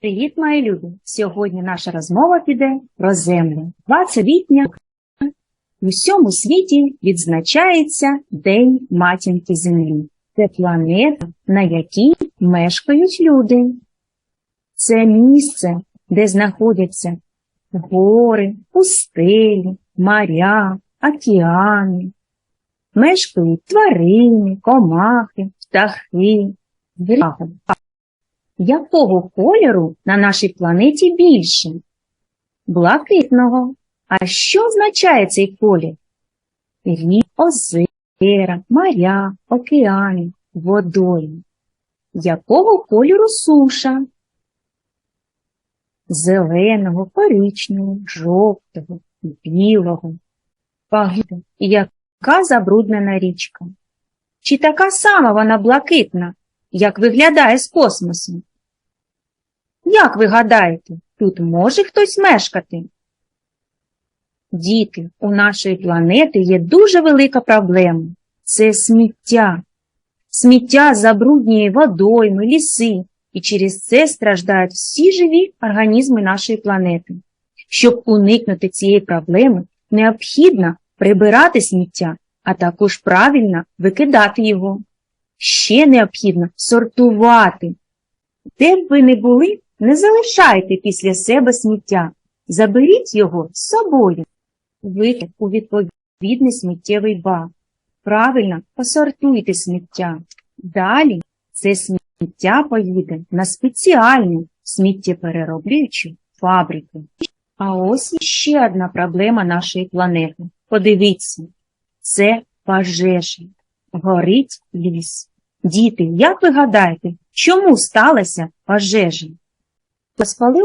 Привіт, мої любі! Сьогодні наша розмова піде про землю. 20 квітня в усьому світі відзначається День матінки Землі. Це планета, на якій мешкають люди. Це місце, де знаходяться гори, пустелі, моря, океани. Мешкають тварини, комахи, птахи, звіряги. Якого кольору на нашій планеті більше? Блакитного. А що означає цей колір? Рік, озера, моря, океани, водойми. Якого кольору суша? Зеленого, коричневого, жовтого, білого. Погляньте, яка забруднена річка. Чи така сама вона блакитна, як виглядає з космосу? Як ви гадаєте, тут може хтось мешкати? Діти, у нашої планети є дуже велика проблема. Це сміття. Сміття забруднює водойми, ліси, і через це страждають всі живі організми нашої планети. Щоб уникнути цієї проблеми, необхідно прибирати сміття, а також правильно викидати його. Ще необхідно сортувати. Де б ви не були, не залишайте після себе сміття. Заберіть його з собою. Викид у відповідний сміттєвий бак. Правильно посортуйте сміття. Далі це сміття поїде на спеціальну сміттєперероблюючу фабрику. А ось ще одна проблема нашої планети. Подивіться, це пожежа. Горить ліс. Діти, як ви гадаєте, чому сталася пожежа? Спалив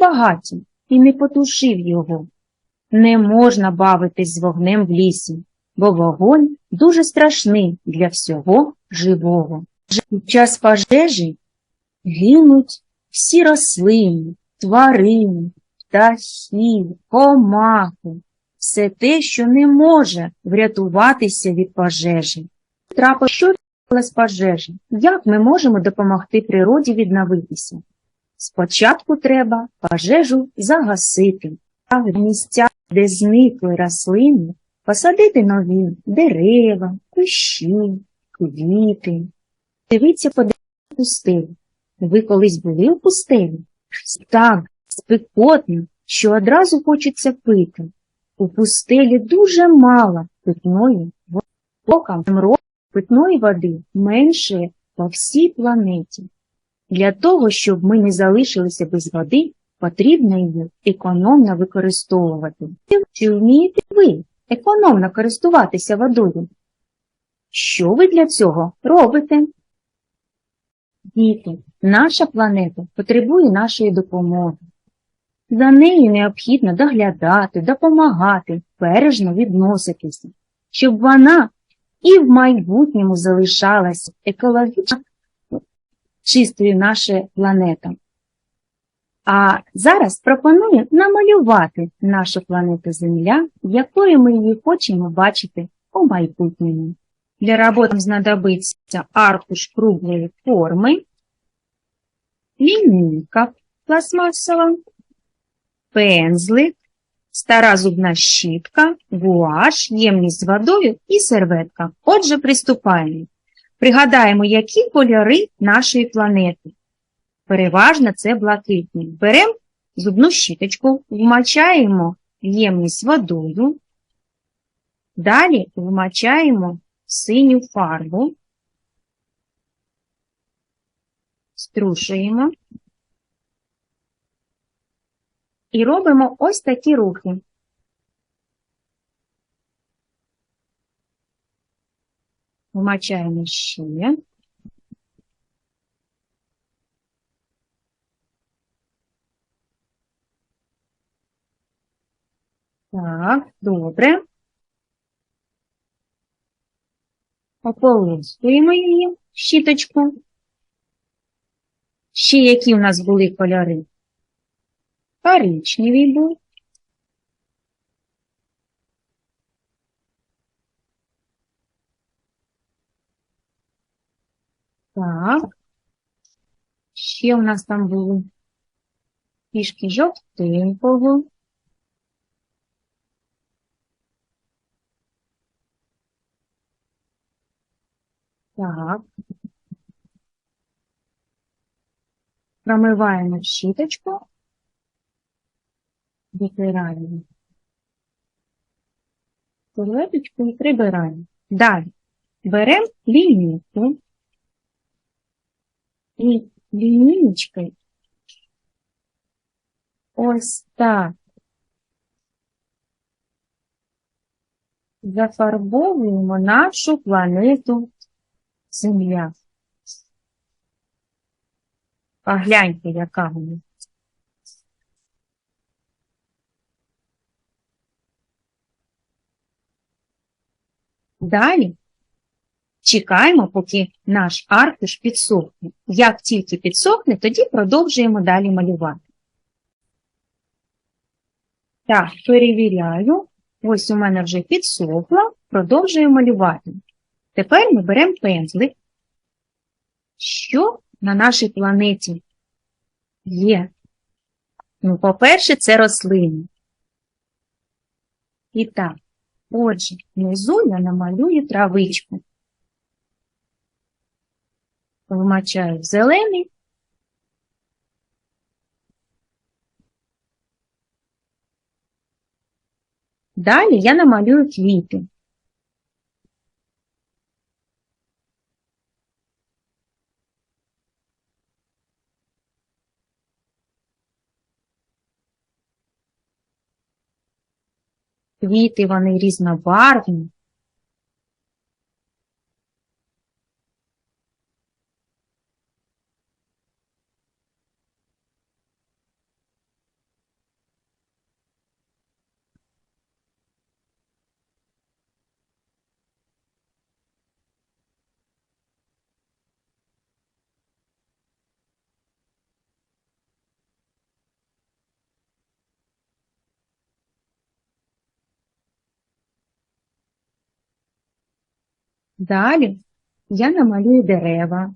багаття і не потушив його. Не можна бавитись з вогнем в лісі, бо вогонь дуже страшний для всього живого. Під час пожежі гинуть всі рослини, тварини, птахи, комахи, все те, що не може врятуватися від пожежі. Трапа, що трапилась пожежа? Як ми можемо допомогти природі відновитися? Спочатку треба пожежу загасити, а в місця, де зникли рослини, посадити нові дерева, кущі, квіти. Дивіться по пустелі. Ви колись були у пустелі? Так, спекотно, що одразу хочеться пити. У пустелі дуже мало питної води. Питної води менше по всій планеті. Для того, щоб ми не залишилися без води, потрібно її економно використовувати. Чи вмієте ви економно користуватися водою? Що ви для цього робите? Діти, наша планета потребує нашої допомоги. За нею необхідно доглядати, допомагати, бережно відноситися, щоб вона і в майбутньому залишалася екологічно чистою наша планета. А зараз пропоную намалювати нашу планету Земля, якою ми її хочемо бачити у майбутньому. Для роботи знадобиться аркуш круглої форми, лінійка пластмасова, пензлик, стара зубна щітка, гуаш, ємність з водою і серветка. Отже, приступаємо. Пригадаємо, які кольори нашої планети. Переважно це блакитні. Беремо зубну щіточку, вмачаємо ємність водою, далі вмачаємо синю фарбу, струшуємо і робимо ось такі рухи. Вмачаємо ще. Так, добре. Ополоскуємо її щіточку. Ще які у нас були кольори? Коричневий був. Так. Ще у нас там були трішки жовтенького. Так. Промиваємо щіточку. Витираємо серветочку і прибираємо. Далі беремо лінійку і лінійкою ось так зафарбовуємо нашу планету Земля. Погляньте, яка вона. Далі чекаємо, поки наш аркуш підсохне. Як тільки підсохне, тоді продовжуємо далі малювати. Так, перевіряю. Ось у мене вже підсохло, продовжую малювати. Тепер ми беремо пензлик. Що на нашій планеті є? Ну, по-перше, це рослини. І так, отже, внизу я намалюю травичку. Вмачаю в зелений. Далі я намалюю квіти. Квіти вони різнобарвні. Далі я намалюю дерева.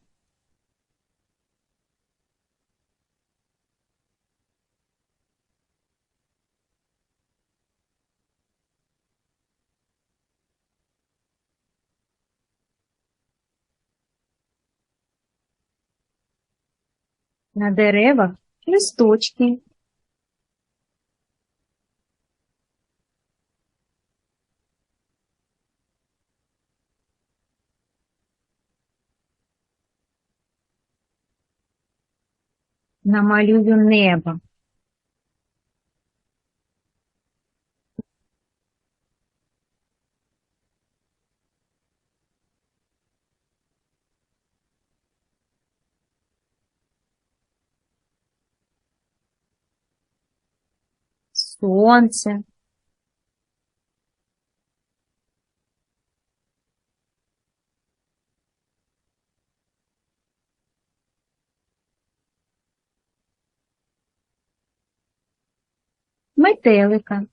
На деревах листочки. Намалюю небо. Сонце. Метелика.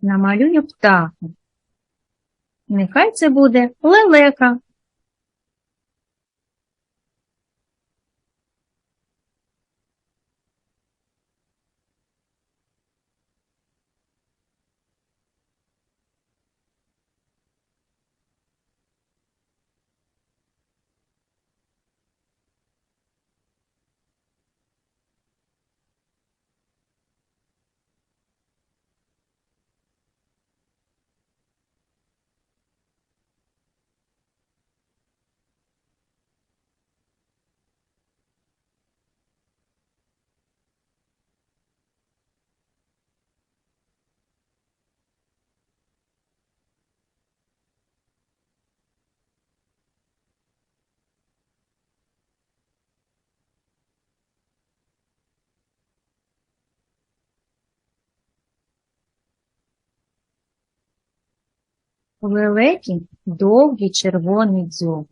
Намалюю птаха. Нехай це буде лелека. Великий, довгий червоний дзьоб.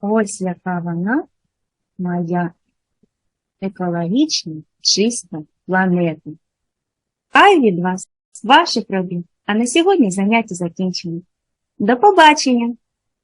Ось яка вона, моя екологічна, чиста планета. Хай від вас, ваших робіт. А на сьогодні заняття закінчено. До побачення!